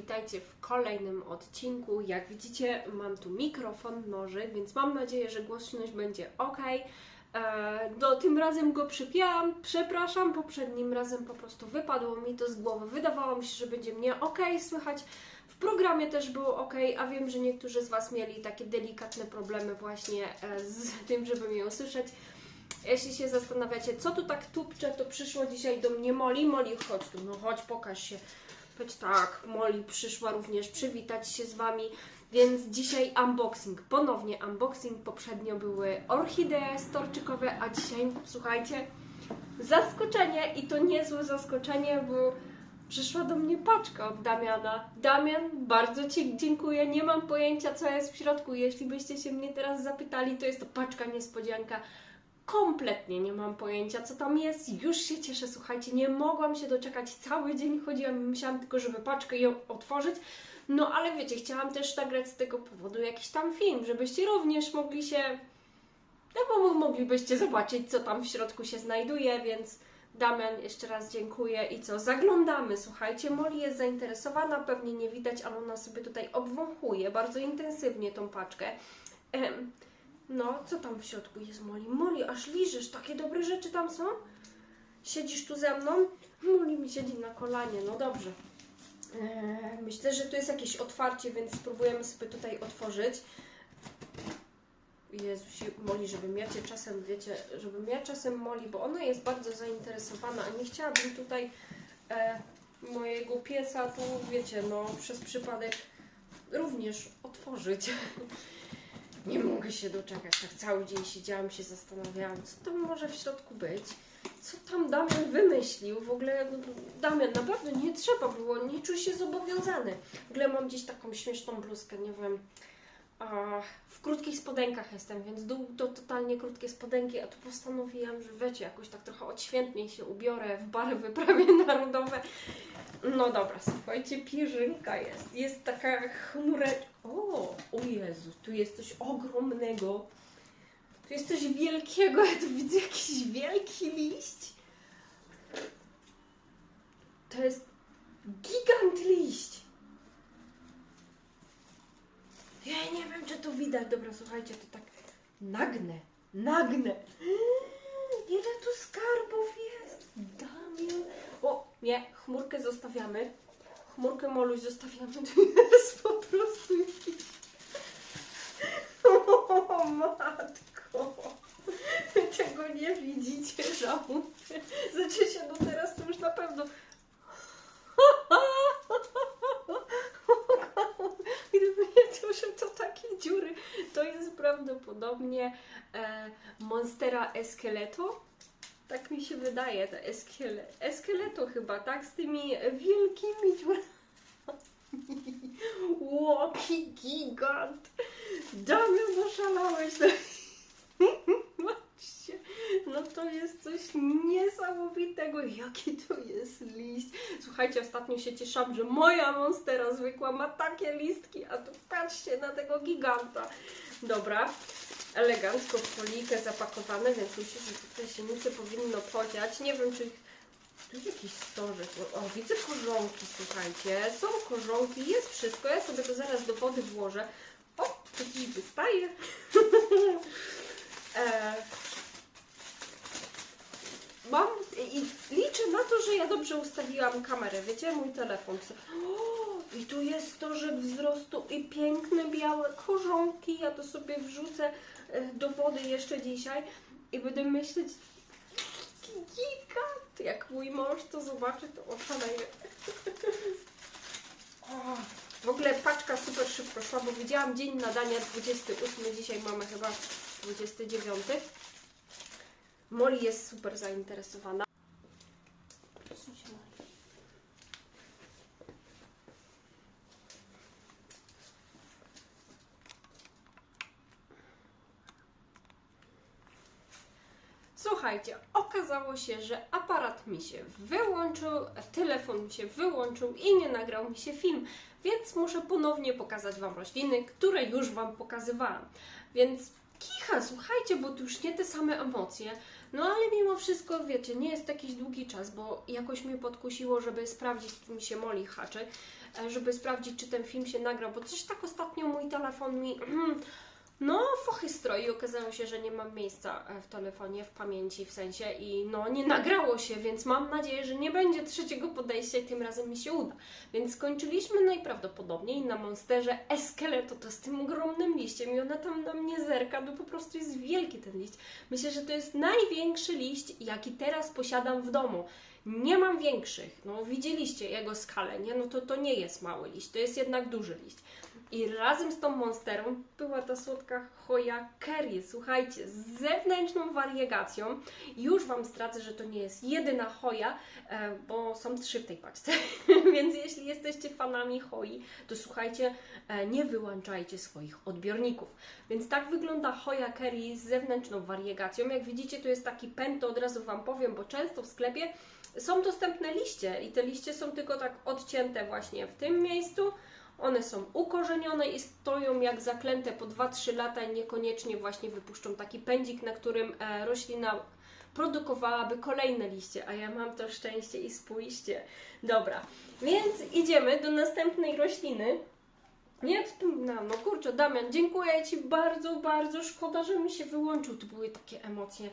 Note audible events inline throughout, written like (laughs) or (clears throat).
witajcie w kolejnym odcinku. Jak widzicie, mam tu mikrofon noży, więc mam nadzieję, że głośność będzie ok. No, tym razem go przypięłam. Przepraszam, poprzednim razem po prostu wypadło mi to z głowy. Wydawało mi się, że będzie mnie ok słychać. W programie też było ok, a wiem, że niektórzy z Was mieli takie delikatne problemy właśnie e, z tym, żeby mnie usłyszeć. Jeśli się zastanawiacie, co tu tak tupcze, to przyszło dzisiaj do mnie Moli. Moli, chodź tu, no chodź, pokaż się. Choć tak, Molly przyszła również przywitać się z Wami, więc dzisiaj unboxing, ponownie unboxing. Poprzednio były orchidee storczykowe, a dzisiaj, słuchajcie, zaskoczenie i to niezłe zaskoczenie, bo przyszła do mnie paczka od Damiana. Damian, bardzo Ci dziękuję, nie mam pojęcia co jest w środku. Jeśli byście się mnie teraz zapytali, to jest to paczka niespodzianka. Kompletnie nie mam pojęcia, co tam jest. Już się cieszę, słuchajcie, nie mogłam się doczekać. Cały dzień chodziłam i myślałam tylko, żeby paczkę ją otworzyć. No ale wiecie, chciałam też nagrać z tego powodu jakiś tam film, żebyście również mogli się. No bo moglibyście zobaczyć, co tam w środku się znajduje, więc Damian, jeszcze raz dziękuję i co? Zaglądamy, słuchajcie. Molly jest zainteresowana, pewnie nie widać, ale ona sobie tutaj obwąchuje bardzo intensywnie tą paczkę. Em, no, co tam w środku jest, Molly? Molly, aż liżysz, takie dobre rzeczy tam są? Siedzisz tu ze mną? Molly mi siedzi na kolanie, no dobrze. Eee, myślę, że tu jest jakieś otwarcie, więc spróbujemy sobie tutaj otworzyć. Jezusi, Molly, żebym ja Cię czasem, wiecie, żebym ja czasem Molly, bo ona jest bardzo zainteresowana, a nie chciałabym tutaj e, mojego piesa tu, wiecie, no przez przypadek również otworzyć. (laughs) Nie mogę się doczekać. Tak cały dzień siedziałam, się zastanawiałam, co tam może w środku być. Co tam Damian wymyślił? W ogóle no, Damian, naprawdę nie trzeba było, nie czuj się zobowiązany. W ogóle mam gdzieś taką śmieszną bluzkę, nie wiem. W krótkich spodenkach jestem, więc dół to totalnie krótkie spodenki, a tu postanowiłam, że wiecie, jakoś tak trochę odświętniej się ubiorę w barwy (laughs) prawie narodowe. No dobra, słuchajcie, pierzynka jest. Jest taka chmureczka. O, o Jezu, tu jest coś ogromnego. Tu jest coś wielkiego, ja tu widzę jakiś wielki liść. To jest gigant liść. Ja nie wiem, czy to widać. Dobra, słuchajcie, to tak nagnę, nagnę. Ile tu skarbów jest? Damian. O, nie, chmurkę zostawiamy. Chmurkę Moluś zostawiamy. (laughs) Tu jest po prostu jakiś... (laughs) O matko. Wy tego nie widzicie, żałuję. Znaczy się, no teraz to już na pewno... że to takie dziury, to jest prawdopodobnie e, Monstera Esqueleto. Tak mi się wydaje, to eskele, Esqueleto chyba, tak? Z tymi wielkimi dziurami. Łoki gigant! Damian, oszalałeś. (laughs) Patrzcie, no to jest coś niesamowitego. Jaki to jest liść. Słuchajcie, ostatnio się cieszałam, że moja monstera zwykła ma takie listki, a tu patrzcie na tego giganta. Dobra, elegancko w folikę zapakowane, więc myślę, że tutaj się nic powinno podziać. Nie wiem, czy tu jest jakiś stożek. O, widzę korzonki, słuchajcie. Są korzonki, jest wszystko. Ja sobie to zaraz do wody włożę. O, to dziś wystaje. (laughs) e, mam i liczę na to, że ja dobrze ustawiłam kamerę. Wiecie, mój telefon. O, I tu jest stożek wzrostu i piękne białe korzonki. Ja to sobie wrzucę e, do wody jeszcze dzisiaj i będę myśleć, gigant. Jak mój mąż to zobaczy, to oszaleje. (laughs) W ogóle paczka super szybko szła, bo widziałam dzień nadania 28, dzisiaj mamy chyba 29. Molly jest super zainteresowana. Słuchajcie, okazało się, że aparat mi się wyłączył, telefon mi się wyłączył i nie nagrał mi się film, więc muszę ponownie pokazać Wam rośliny, które już Wam pokazywałam. Więc kicha, słuchajcie, bo to już nie te same emocje. No ale mimo wszystko, wiecie, nie jest jakiś długi czas, bo jakoś mnie podkusiło, żeby sprawdzić, czy mi się Moli haczy, e, żeby sprawdzić, czy ten film się nagrał, bo coś tak ostatnio mój telefon mi... (clears throat) No, fochy stroi. Okazało się, że nie mam miejsca e, w telefonie, w pamięci w sensie i no nie nagrało się, więc mam nadzieję, że nie będzie trzeciego podejścia i tym razem mi się uda. Więc skończyliśmy najprawdopodobniej na Monsterze Eskeleto, to z tym ogromnym liściem i ona tam na mnie zerka, no po prostu jest wielki ten liść. Myślę, że to jest największy liść, jaki teraz posiadam w domu. Nie mam większych, no widzieliście jego skalę, nie? No to to nie jest mały liść, to jest jednak duży liść. I razem z tą monsterą była ta słodka choja Kerry. Słuchajcie, z zewnętrzną wariegacją. Już Wam zdradzę, że to nie jest jedyna choja, e, bo są trzy w tej paczce. (laughs) Więc jeśli jesteście fanami choi, to słuchajcie, e, nie wyłączajcie swoich odbiorników. Więc tak wygląda choja Kerry z zewnętrzną wariegacją. Jak widzicie, to jest taki pęd, to od razu Wam powiem, bo często w sklepie są dostępne liście i te liście są tylko tak odcięte właśnie w tym miejscu one są ukorzenione i stoją jak zaklęte po 2-3 lata i niekoniecznie właśnie wypuszczą taki pędzik, na którym e, roślina produkowałaby kolejne liście, a ja mam to szczęście i spójrzcie. Dobra, więc idziemy do następnej rośliny. Nie wspominam, no kurczę, Damian, dziękuję Ci bardzo, bardzo. Szkoda, że mi się wyłączył. To były takie emocje.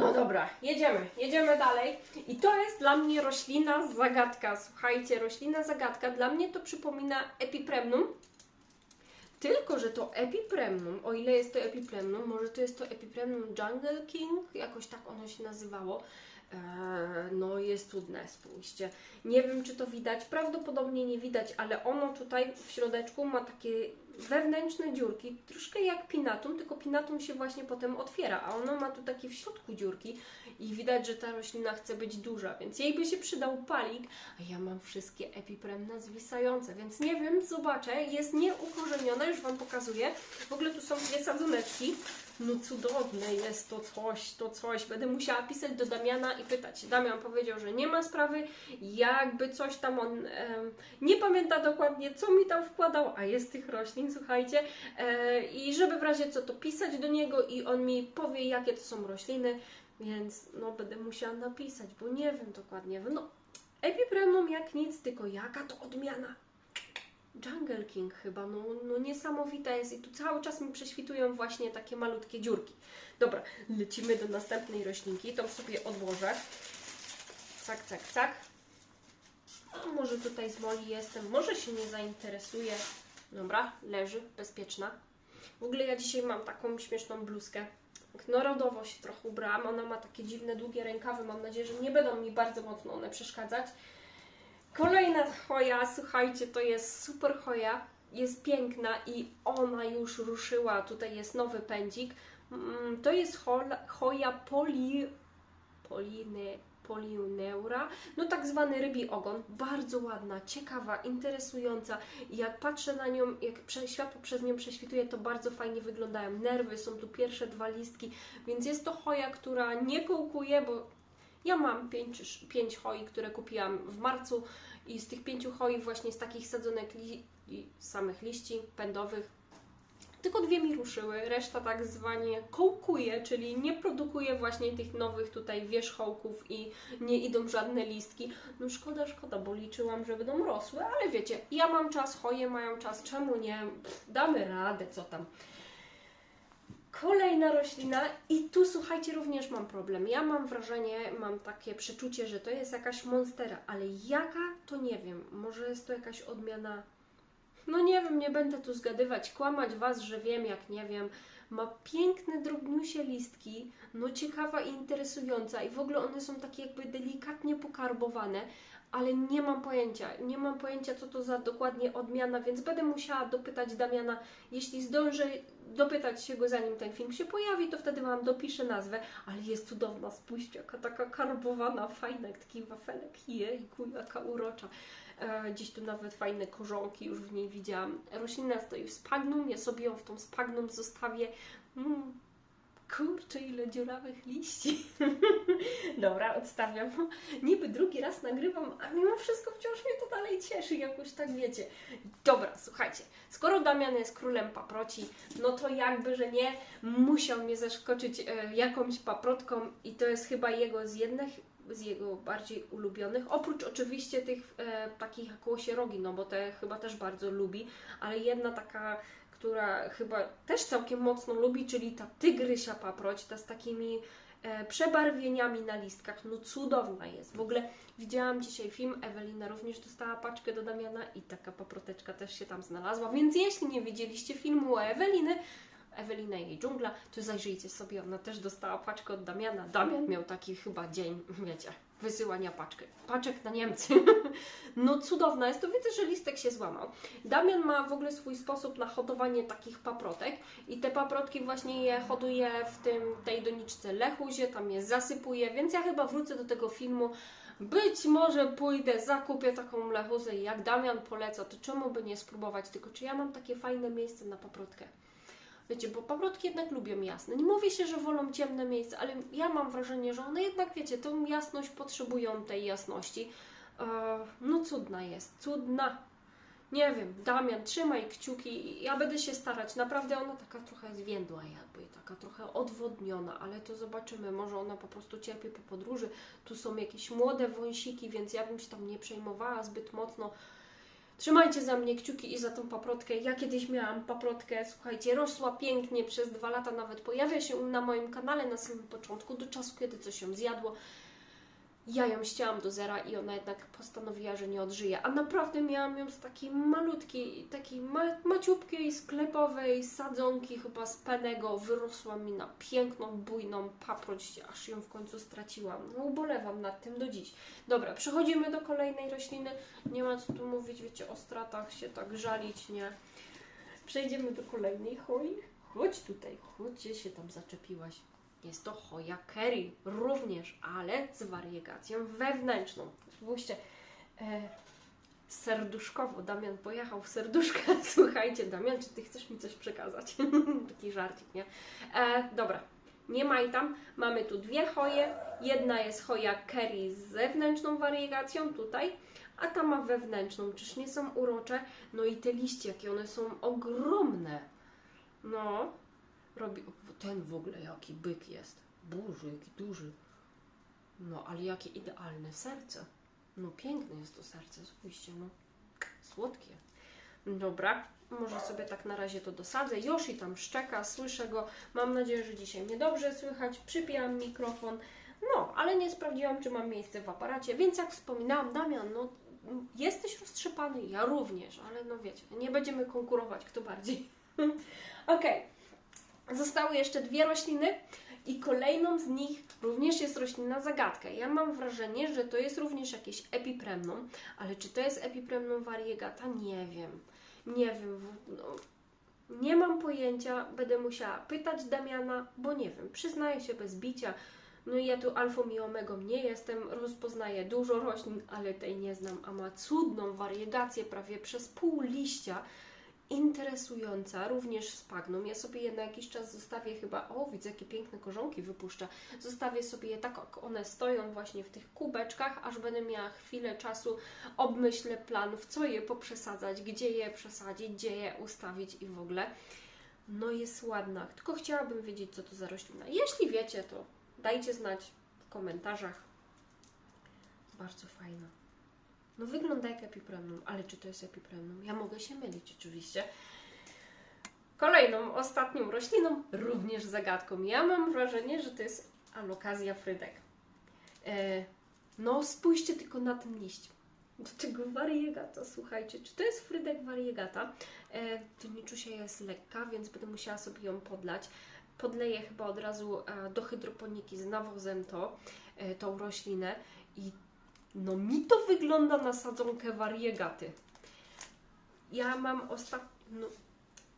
No dobra, jedziemy, jedziemy dalej. I to jest dla mnie roślina zagadka. Słuchajcie, roślina zagadka dla mnie to przypomina epipremnum. Tylko, że to epipremnum, o ile jest to epipremnum, może to jest to epipremnum Jungle King, jakoś tak ono się nazywało. Eee, jest cudne, spójrzcie. Nie wiem, czy to widać, prawdopodobnie nie widać, ale ono tutaj w środeczku ma takie wewnętrzne dziurki, troszkę jak pinatum, tylko pinatum się właśnie potem otwiera, a ono ma tu takie w środku dziurki i widać, że ta roślina chce być duża, więc jej by się przydał palik, a ja mam wszystkie epipremne zwisające, więc nie wiem, zobaczę, jest nieukorzeniona, już Wam pokazuję. W ogóle tu są dwie sadzoneczki, no cudowne jest to coś, to coś. Będę musiała pisać do Damiana i pytać. Damian powiedział, że nie ma sprawy, jakby coś tam on um, nie pamięta dokładnie, co mi tam wkładał, a jest tych roślin, słuchajcie. E, I żeby w razie co to pisać do niego i on mi powie, jakie to są rośliny, więc no będę musiała napisać, bo nie wiem dokładnie. No, Epipremnum jak nic, tylko jaka to odmiana. Jungle King chyba, no, no niesamowita jest i tu cały czas mi prześwitują właśnie takie malutkie dziurki. Dobra, lecimy do następnej roślinki, tą sobie odłożę. Cak, cak, cak. A może tutaj z Moli jestem, może się nie zainteresuje. Dobra, leży, bezpieczna. W ogóle ja dzisiaj mam taką śmieszną bluzkę. Tak narodowo się trochę ubrałam, ona ma takie dziwne, długie rękawy, mam nadzieję, że nie będą mi bardzo mocno one przeszkadzać. Kolejna choja, słuchajcie, to jest super choja, jest piękna i ona już ruszyła. Tutaj jest nowy pędzik. Mm, to jest choja poli, poliny, polineura, no tak zwany rybi ogon, bardzo ładna, ciekawa, interesująca. Jak patrzę na nią, jak światło przez nią prześwituje, to bardzo fajnie wyglądają nerwy, są tu pierwsze dwa listki, więc jest to choja, która nie kołkuje, bo ja mam pięć, pięć hoi, które kupiłam w marcu i z tych pięciu hoi właśnie z takich sadzonek li, samych liści pędowych tylko dwie mi ruszyły, reszta tak zwanie kołkuje, czyli nie produkuje właśnie tych nowych tutaj wierzchołków i nie idą żadne listki. No szkoda, szkoda, bo liczyłam, że będą rosły, ale wiecie, ja mam czas, hoje mają czas, czemu nie? Pff, damy radę, co tam. Kolejna roślina i tu słuchajcie, również mam problem. Ja mam wrażenie, mam takie przeczucie, że to jest jakaś monstera, ale jaka to nie wiem. Może jest to jakaś odmiana. No nie wiem, nie będę tu zgadywać, kłamać Was, że wiem, jak nie wiem. Ma piękne, drobniusie listki, no ciekawa i interesująca i w ogóle one są takie jakby delikatnie pokarbowane, ale nie mam pojęcia. Nie mam pojęcia, co to za dokładnie odmiana, więc będę musiała dopytać Damiana, jeśli zdążę dopytać się go zanim ten film się pojawi, to wtedy Wam dopiszę nazwę, ale jest cudowna, spójrzcie, jaka taka karbowana, fajna, jak taki wafelek, jejku, jaka urocza. E, gdzieś tu nawet fajne korzonki już w niej widziałam. Roślina stoi w spagnum, ja sobie ją w tą spagnum zostawię. Mm, Kurczę, ile dziurawych liści. (laughs) Dobra, odstawiam. Niby drugi raz nagrywam, a mimo wszystko wciąż mnie to dalej cieszy, jakoś tak wiecie. Dobra, słuchajcie, skoro Damian jest królem paproci, no to jakby, że nie, musiał mnie zaskoczyć e, jakąś paprotką i to jest chyba jego z jednych z jego bardziej ulubionych, oprócz oczywiście tych e, takich jak łosierogi, no bo te chyba też bardzo lubi, ale jedna taka która chyba też całkiem mocno lubi, czyli ta tygrysia paproć, ta z takimi e, przebarwieniami na listkach. No cudowna jest. W ogóle widziałam dzisiaj film, Ewelina również dostała paczkę do Damiana i taka paproteczka też się tam znalazła. Więc jeśli nie widzieliście filmu o Eweliny, Ewelina i jej dżungla, to zajrzyjcie sobie, ona też dostała paczkę od Damiana. Damian miał taki chyba dzień, wiecie, wysyłania paczki. Paczek na Niemcy. (laughs) no cudowna jest to. Widzę, że listek się złamał. Damian ma w ogóle swój sposób na hodowanie takich paprotek i te paprotki właśnie je hoduje w tym, tej doniczce lechuzie, tam je zasypuje, więc ja chyba wrócę do tego filmu. Być może pójdę, zakupię taką lechuzę i jak Damian poleca, to czemu by nie spróbować? Tylko czy ja mam takie fajne miejsce na paprotkę? Wiecie, bo paprotki jednak lubią jasne. Nie mówię się, że wolą ciemne miejsca, ale ja mam wrażenie, że one jednak, wiecie, tą jasność potrzebują tej jasności. Eee, no cudna jest, cudna. Nie wiem, Damian, trzymaj kciuki. Ja będę się starać. Naprawdę ona taka trochę zwiędła jakby, taka trochę odwodniona, ale to zobaczymy. Może ona po prostu cierpi po podróży. Tu są jakieś młode wąsiki, więc ja bym się tam nie przejmowała zbyt mocno. Trzymajcie za mnie kciuki i za tą paprotkę. Ja kiedyś miałam paprotkę, słuchajcie, rosła pięknie przez dwa lata, nawet pojawia się na moim kanale na samym początku, do czasu, kiedy coś się zjadło. Ja ją ścięłam do zera i ona jednak postanowiła, że nie odżyje. A naprawdę miałam ją z takiej malutkiej, takiej ma maciupkiej, sklepowej sadzonki, chyba z penego. Wyrosła mi na piękną, bujną paproć, aż ją w końcu straciłam. No ubolewam nad tym do dziś. Dobra, przechodzimy do kolejnej rośliny. Nie ma co tu mówić, wiecie, o stratach się tak żalić, nie? Przejdziemy do kolejnej choi. Chodź tutaj, chodź, gdzie się tam zaczepiłaś. Jest to choja curry również, ale z wariegacją wewnętrzną. Spójrzcie, e, serduszkowo. Damian pojechał w serduszkę. (laughs) Słuchajcie, Damian, czy ty chcesz mi coś przekazać? (laughs) Taki żarcik, nie? E, dobra, nie ma i tam. Mamy tu dwie choje. Jedna jest choja curry z zewnętrzną wariegacją tutaj, a ta ma wewnętrzną. Czyż nie są urocze? No i te liście, jakie one są ogromne. No, robi. Ten w ogóle jaki byk jest. Boże, jaki duży. No, ale jakie idealne serce. No, piękne jest to serce, spójrzcie, no. Słodkie. Dobra, może sobie tak na razie to dosadzę. Yoshi tam szczeka, słyszę go. Mam nadzieję, że dzisiaj mnie dobrze słychać. Przypijam mikrofon. No, ale nie sprawdziłam, czy mam miejsce w aparacie, więc jak wspominałam, Damian, no jesteś roztrzepany, ja również, ale no wiecie, nie będziemy konkurować, kto bardziej. (laughs) Okej. Okay. Zostały jeszcze dwie rośliny i kolejną z nich również jest roślina zagadka. Ja mam wrażenie, że to jest również jakieś epipremnum, ale czy to jest epipremnum variegata? Nie wiem. Nie wiem. No, nie mam pojęcia, będę musiała pytać Damiana, bo nie wiem, przyznaję się bez bicia. No i ja tu alfą i omegą nie jestem, rozpoznaję dużo roślin, ale tej nie znam, a ma cudną wariegację prawie przez pół liścia interesująca, również z Pagnum. Ja sobie je na jakiś czas zostawię chyba, o widzę jakie piękne korzonki wypuszcza, zostawię sobie je tak jak one stoją właśnie w tych kubeczkach, aż będę miała chwilę czasu, obmyślę plan, w co je poprzesadzać, gdzie je przesadzić, gdzie je ustawić i w ogóle. No jest ładna, tylko chciałabym wiedzieć co to za roślina. Jeśli wiecie to dajcie znać w komentarzach. Bardzo fajna. No wygląda jak epipremnum, ale czy to jest epipremnum? Ja mogę się mylić oczywiście. Kolejną, ostatnią rośliną, również zagadką. Ja mam wrażenie, że to jest alokazja frydek. E, no spójrzcie tylko na ten liść. Do tego variegata, słuchajcie, czy to jest frydek variegata? E, Toniczusia jest lekka, więc będę musiała sobie ją podlać. Podleję chyba od razu e, do hydroponiki z nawozem to, tą roślinę i no mi to wygląda na sadzonkę wariegaty. Ja mam ostatnio... No,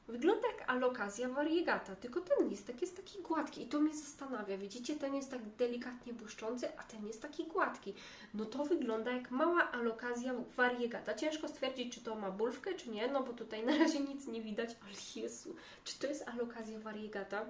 wygląda jak alokazja variegata, tylko ten listek jest taki gładki i to mnie zastanawia. Widzicie, ten jest tak delikatnie błyszczący, a ten jest taki gładki. No to wygląda jak mała alokazja variegata. Ciężko stwierdzić, czy to ma bulwkę, czy nie, no bo tutaj na razie nic nie widać, ale Jezu, czy to jest alokazja variegata?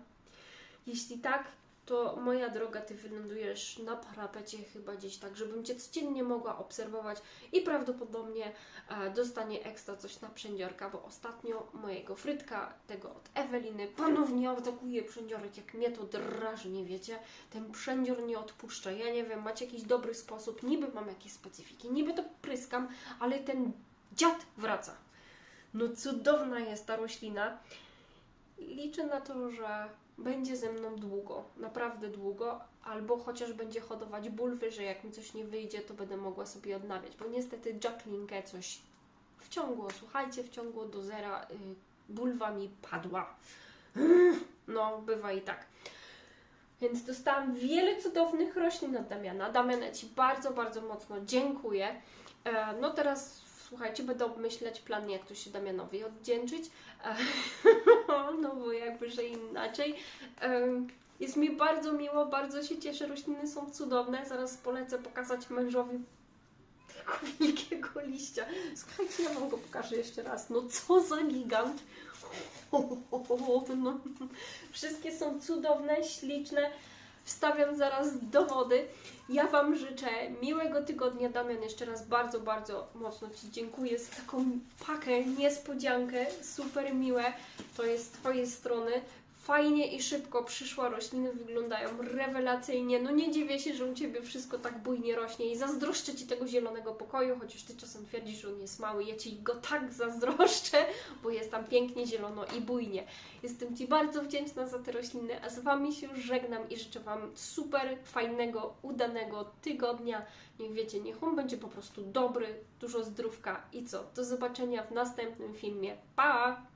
Jeśli tak, to moja droga, ty wylądujesz na parapecie chyba gdzieś tak, żebym cię codziennie mogła obserwować i prawdopodobnie e, dostanie ekstra coś na przędziorka, bo ostatnio mojego frytka, tego od Eweliny, ponownie atakuje przędziorek, jak mnie to drażni, wiecie? Ten przędzior nie odpuszcza. Ja nie wiem, macie jakiś dobry sposób, niby mam jakieś specyfiki, niby to pryskam, ale ten dziad wraca. No cudowna jest ta roślina. Liczę na to, że będzie ze mną długo, naprawdę długo, albo chociaż będzie hodować bulwy, że jak mi coś nie wyjdzie, to będę mogła sobie odnawiać, bo niestety Jacqueline coś wciągło, słuchajcie, wciągło do zera, y, bulwa mi padła. No, bywa i tak. Więc dostałam wiele cudownych roślin od Damiana. Damiana Ci bardzo, bardzo mocno dziękuję. E, No teraz, słuchajcie, będę obmyślać plan, jak tu się Damianowi oddzięczyć. (laughs) No bo jakby, że inaczej. Jest mi bardzo miło, bardzo się cieszę. Rośliny są cudowne. Zaraz polecę pokazać mężowi tego (laughs) wielkiego liścia. Słuchajcie, ja Wam go pokażę jeszcze raz. No co za gigant. (laughs) No. Wszystkie są cudowne, śliczne. Wstawiam zaraz dowody. Ja Wam życzę miłego tygodnia. Damian, jeszcze raz bardzo, bardzo mocno Ci dziękuję za taką pakę, niespodziankę. Super miłe. To jest z Twojej strony. Fajnie i szybko przyszła, rośliny wyglądają rewelacyjnie. No nie dziwię się, że u Ciebie wszystko tak bujnie rośnie i zazdroszczę Ci tego zielonego pokoju, chociaż Ty czasem twierdzisz, że on jest mały. Ja Ci go tak zazdroszczę, bo jest tam pięknie zielono i bujnie. Jestem Ci bardzo wdzięczna za te rośliny, a z Wami się już żegnam i życzę Wam super, fajnego, udanego tygodnia. Niech wiecie, niech on będzie po prostu dobry, dużo zdrówka i co? Do zobaczenia w następnym filmie. Pa!